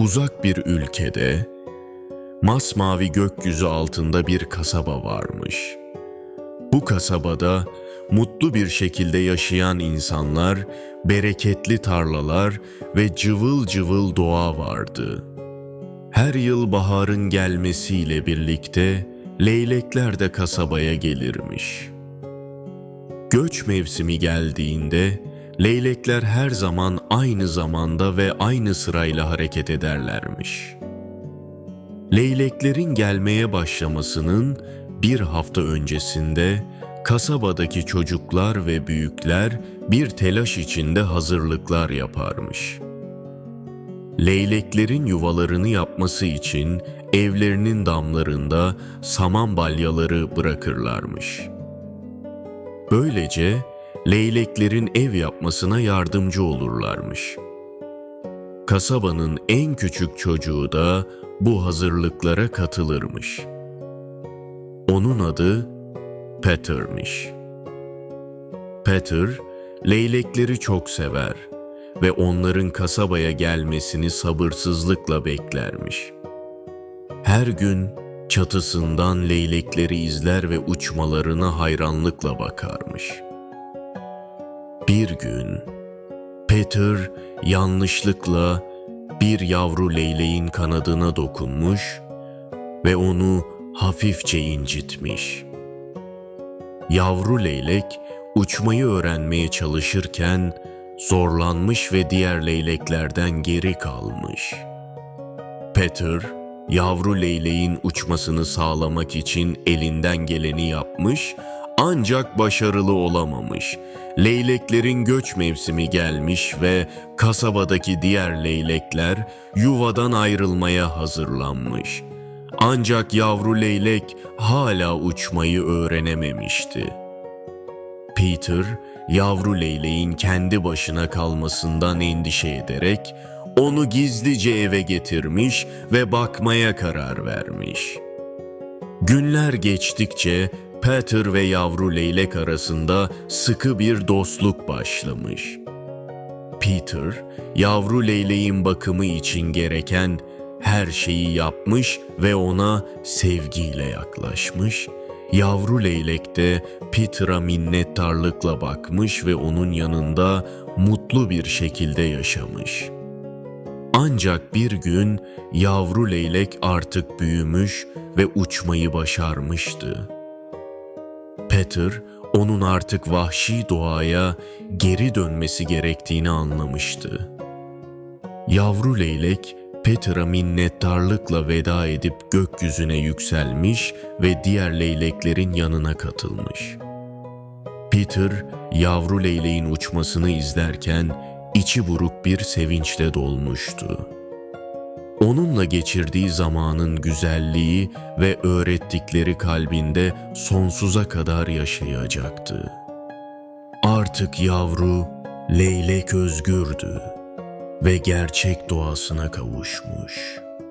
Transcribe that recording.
Uzak bir ülkede masmavi gökyüzü altında bir kasaba varmış. Bu kasabada mutlu bir şekilde yaşayan insanlar, bereketli tarlalar ve cıvıl cıvıl doğa vardı. Her yıl baharın gelmesiyle birlikte leylekler de kasabaya gelirmiş. Göç mevsimi geldiğinde leylekler her zaman aynı zamanda ve aynı sırayla hareket ederlermiş. Leyleklerin gelmeye başlamasının bir hafta öncesinde kasabadaki çocuklar ve büyükler bir telaş içinde hazırlıklar yaparmış. Leyleklerin yuvalarını yapması için evlerinin damlarında saman balyaları bırakırlarmış. Böylece leyleklerin ev yapmasına yardımcı olurlarmış. Kasabanın en küçük çocuğu da bu hazırlıklara katılırmış. Onun adı Peter'miş. Peter, leylekleri çok sever ve onların kasabaya gelmesini sabırsızlıkla beklermiş. Her gün çatısından leylekleri izler ve uçmalarına hayranlıkla bakarmış. Bir gün Peter yanlışlıkla bir yavru leyleğin kanadına dokunmuş ve onu hafifçe incitmiş. Yavru leylek uçmayı öğrenmeye çalışırken zorlanmış ve diğer leyleklerden geri kalmış. Peter, yavru leyleğin uçmasını sağlamak için elinden geleni yapmış ancak başarılı olamamış. Leyleklerin göç mevsimi gelmiş ve kasabadaki diğer leylekler yuvadan ayrılmaya hazırlanmış. Ancak yavru leylek hala uçmayı öğrenememişti. Peter, yavru leyleğin kendi başına kalmasından endişe ederek onu gizlice eve getirmiş ve bakmaya karar vermiş. Günler geçtikçe Peter ve yavru leylek arasında sıkı bir dostluk başlamış. Peter, yavru leyleğin bakımı için gereken her şeyi yapmış ve ona sevgiyle yaklaşmış. Yavru leylek de Peter'a minnettarlıkla bakmış ve onun yanında mutlu bir şekilde yaşamış. Ancak bir gün yavru leylek artık büyümüş ve uçmayı başarmıştı. Peter, onun artık vahşi doğaya geri dönmesi gerektiğini anlamıştı. Yavru leylek Peter'a minnettarlıkla veda edip gökyüzüne yükselmiş ve diğer leyleklerin yanına katılmış. Peter, yavru leyleğin uçmasını izlerken içi buruk bir sevinçle dolmuştu. Onunla geçirdiği zamanın güzelliği ve öğrettikleri kalbinde sonsuza kadar yaşayacaktı. Artık yavru leylek özgürdü ve gerçek doğasına kavuşmuş.''